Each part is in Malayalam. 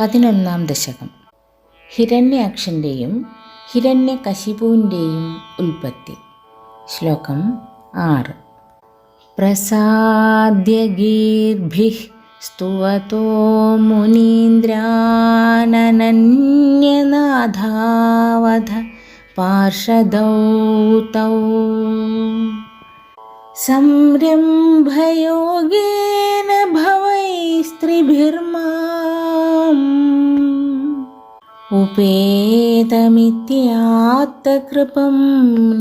പതിനൊന്നാം ദശകം. ഹിരണ്യാക്ഷന്റെയും ഹിരണ്യകശിപുവിന്റെയും ഉൽപ്പത്തി. ശ്ലോകം ആറ്. പ്രസാദ്യഗീർഭിः സ്തുവതോ മുനീന്ദ്രാനനന്യനാഥാവധ പാർഷദൗ തൗ. സംരംഭയോഗേന ഉപേതമിത്യാത്തകൃപം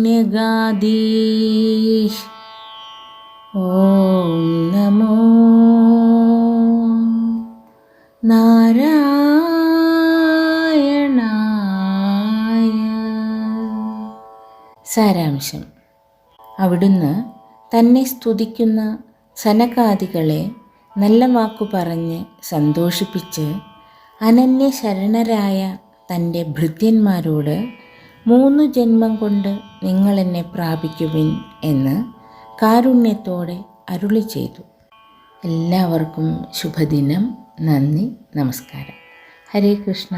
ന്യഗാദീഷ് ഓം നമോ നാരായണായ. സാരാംശം. അവിടുന്ന് തന്നെ സ്തുതിക്കുന്ന സനകാദികളെ നല്ല വാക്കു പറഞ്ഞ് സന്തോഷിപ്പിച്ച് അനന്യ ശരണരായ തന്റെ ഭൃത്യന്മാരോട് മൂന്ന് ജന്മം കൊണ്ട് നിങ്ങൾ എന്നെ പ്രാപിക്കുവിൻ എന്ന് കാരുണ്യത്തോടെ അരുളി ചെയ്തു. എല്ലാവർക്കും ശുഭദിനം. നന്ദി. നമസ്കാരം. ഹരേ കൃഷ്ണ.